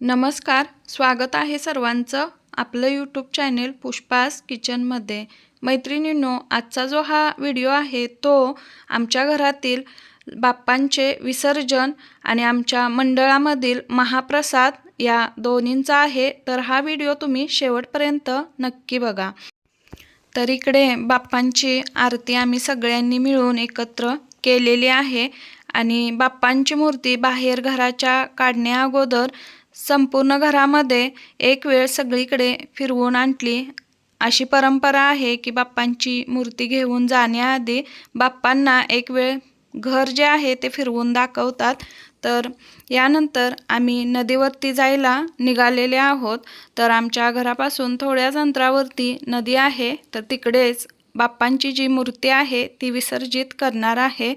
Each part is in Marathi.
नमस्कार स्वागत आहे सर्वांचं आपलं यूट्यूब चॅनेल पुष्पास किचनमध्ये मैत्रिणींनो आजचा जो हा व्हिडिओ आहे तो आमच्या घरातील बाप्पांचे विसर्जन आणि आमच्या मंडळामधील महाप्रसाद या दोन्हींचा आहे. तर हा व्हिडिओ तुम्ही शेवटपर्यंत नक्की बघा. तर इकडे बाप्पांची आरती आम्ही सगळ्यांनी मिळून एकत्र केलेली आहे आणि बाप्पांची मूर्ती बाहेर घराच्या काढण्या अगोदर संपूर्ण घरामध्ये एक वेळ सगळीकडे फिरवून आणली. अशी परंपरा आहे की बाप्पांची मूर्ती घेऊन जाण्याआधी बाप्पांना एक वेळ घर जे आहे ते फिरवून दाखवतात. तर यानंतर आम्ही नदीवरती जायला निघालेले आहोत. तर आमच्या घरापासून थोड्याच अंतरावरती नदी आहे. तर तिकडेच बाप्पांची जी मूर्ती आहे ती विसर्जित करणार आहे.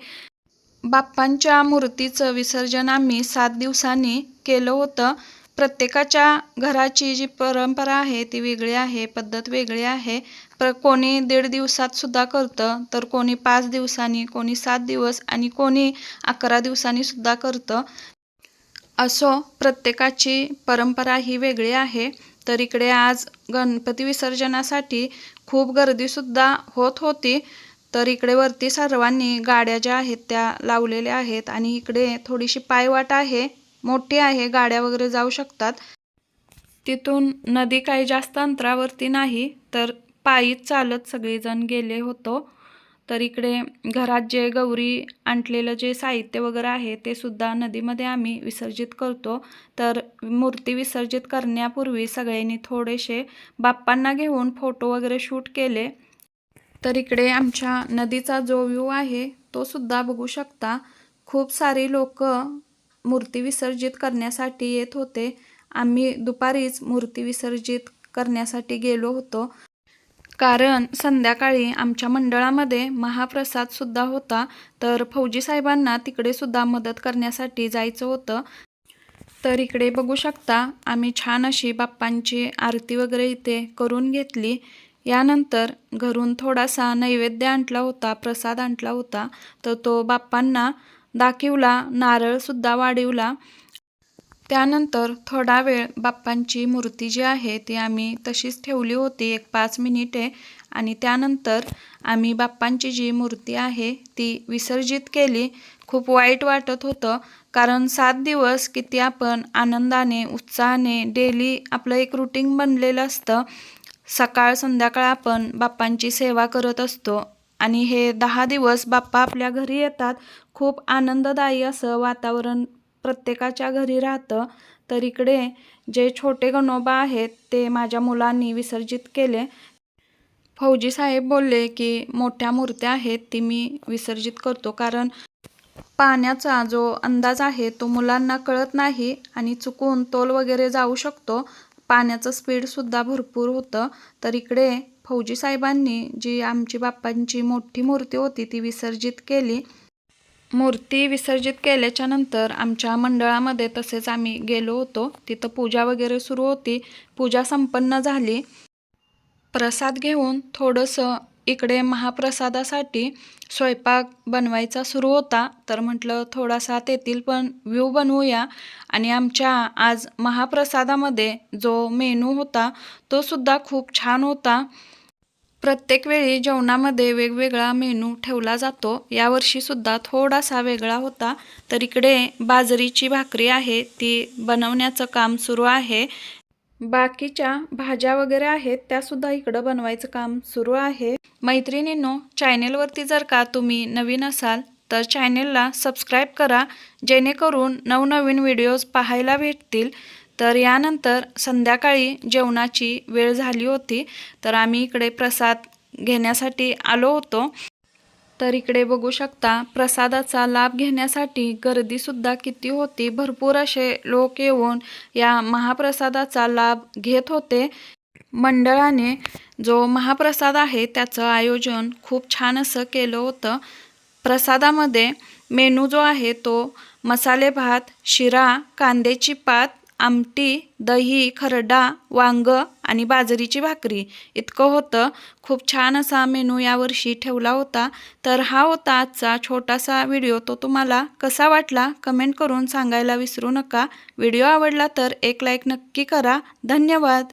बाप्पांच्या मूर्तीचं विसर्जन आम्ही सात दिवसांनी केलं होतं. प्रत्येकाच्या घराची जी परंपरा आहे ती वेगळी आहे पद्धत वेगळी आहे. प्र कोणी दीड दिवसात सुद्धा करतं तर कोणी पाच दिवसांनी कोणी सात दिवस आणि कोणी अकरा दिवसांनीसुद्धा करतं. असो प्रत्येकाची परंपरा ही वेगळी आहे. तर इकडे आज गणपती विसर्जनासाठी खूप गर्दीसुद्धा होत होती. तर इकडे वरती सर्वांनी गाड्या ज्या आहेत त्या लावलेल्या आहेत आणि इकडे थोडीशी पायवाट आहे. मोठी आहे गाड्या वगैरे जाऊ शकतात. तिथून नदी काही जास्त अंतरावरती नाही तर पायीच चालत सगळेजण गेले होतो. तर इकडे घरात जे गौरी आणलेलं जे साहित्य वगैरे आहे ते सुद्धा नदीमध्ये आम्ही विसर्जित करतो. तर मूर्ती विसर्जित करण्यापूर्वी सगळ्यांनी थोडेसे बाप्पांना घेऊन फोटो वगैरे शूट केले. तर इकडे आमच्या नदीचा जो व्ह्यू आहे तो सुद्धा बघू शकता. खूप सारी लोक मूर्ती विसर्जित करण्यासाठी येत होते. आम्ही दुपारीच मूर्ती विसर्जित करण्यासाठी गेलो होतो. कारण संध्याकाळी आमच्या मंडळामध्ये महाप्रसाद सुद्धा होता. तर फौजी साहेबांना तिकडे सुद्धा मदत करण्यासाठी जायचं होतं. तर इकडे बघू शकता आम्ही छान अशी बाप्पांची आरती वगैरे इथे करून घेतली. यानंतर घरून थोडासा नैवेद्य आणला होता प्रसाद आणला होता. तर तो बाप्पांना दाखिवला नारळसुद्धा वाढिवला. त्यानंतर थोडा वेळ बाप्पांची मूर्ती जी आहे ती आम्ही तशीच ठेवली होती एक पाच मिनिटे. आणि त्यानंतर आम्ही बाप्पांची जी मूर्ती आहे ती विसर्जित केली. खूप वाईट वाटत होतं कारण सात दिवस किती आपण आनंदाने उत्साहाने डेली आपलं एक रुटीन बनलेलं असतं. सकाळ संध्याकाळ आपण बाप्पांची सेवा करत असतो. आणि हे दहा दिवस बाप्पा आपल्या घरी येतात. खूप आनंददायी असं वातावरण प्रत्येकाच्या घरी राहतं. तर इकडे जे छोटे गणोबा आहेत ते माझ्या मुलांनी विसर्जित केले. फौजी साहेब बोलले की मोठ्या मूर्त्या आहेत ती मी विसर्जित करतो. कारण पाण्याचा जो अंदाज आहे तो मुलांना कळत नाही आणि चुकून तोल वगैरे जाऊ शकतो. पाण्याचं स्पीडसुद्धा भरपूर होतं. तर इकडे फौजी साहेबांनी जी आमची बाप्पांची मोठी मूर्ती होती ती विसर्जित केली. मूर्ती विसर्जित केल्याच्यानंतर आमच्या मंडळामध्ये तसेच आम्ही गेलो होतो. तिथं पूजा वगैरे सुरू होती. पूजा संपन्न झाली. प्रसाद घेऊन थोडंसं इकडे महाप्रसादासाठी स्वयंपाक बनवायचा सुरू होता. तर म्हटलं थोडासा तेथील पण व्ह्यू बनवूया. आणि आमच्या आज महाप्रसादामध्ये जो मेनू होता तो सुद्धा खूप छान होता. प्रत्येक वेळी जेवणामध्ये वेगवेगळा मेनू ठेवला जातो. यावर्षीसुद्धा थोडासा वेगळा होता. तर इकडे बाजरीची भाकरी आहे. ती बनवण्याचं काम सुरू आहे. बाकीच्या भाज्या वगैरे आहेत त्यासुद्धा इकडं बनवायचं काम सुरू आहे. मैत्रिणींनो चॅनेलवरती जर का तुम्ही नवीन असाल तर चॅनेलला सबस्क्राईब करा. जेणेकरून नवनवीन व्हिडिओज पाहायला भेटतील. तर यानंतर संध्याकाळी जेवणाची वेळ झाली होती तर आम्ही इकडे प्रसाद घेण्यासाठी आलो होतो. तर इकडे बघू शकता प्रसादाचा लाभ घेण्यासाठी गर्दीसुद्धा किती होती. भरपूर असे लोक येऊन या महाप्रसादाचा लाभ घेत होते. मंडळाने जो महाप्रसाद आहे त्याचं आयोजन खूप छान असं केलं होतं. प्रसादामध्ये मेनू जो आहे तो मसाले भात शिरा कांद्याची पात आमटी दही खरडा वांग आणि बाजरीची भाकरी. इतकं होतं. खूप छान असा मेनू यावर्षी ठेवला होता. तर हा होता आजचा छोटासा व्हिडिओ. तो तुम्हाला कसा वाटला कमेंट करून सांगायला विसरू नका. व्हिडिओ आवडला तर एक लाईक नक्की करा. धन्यवाद.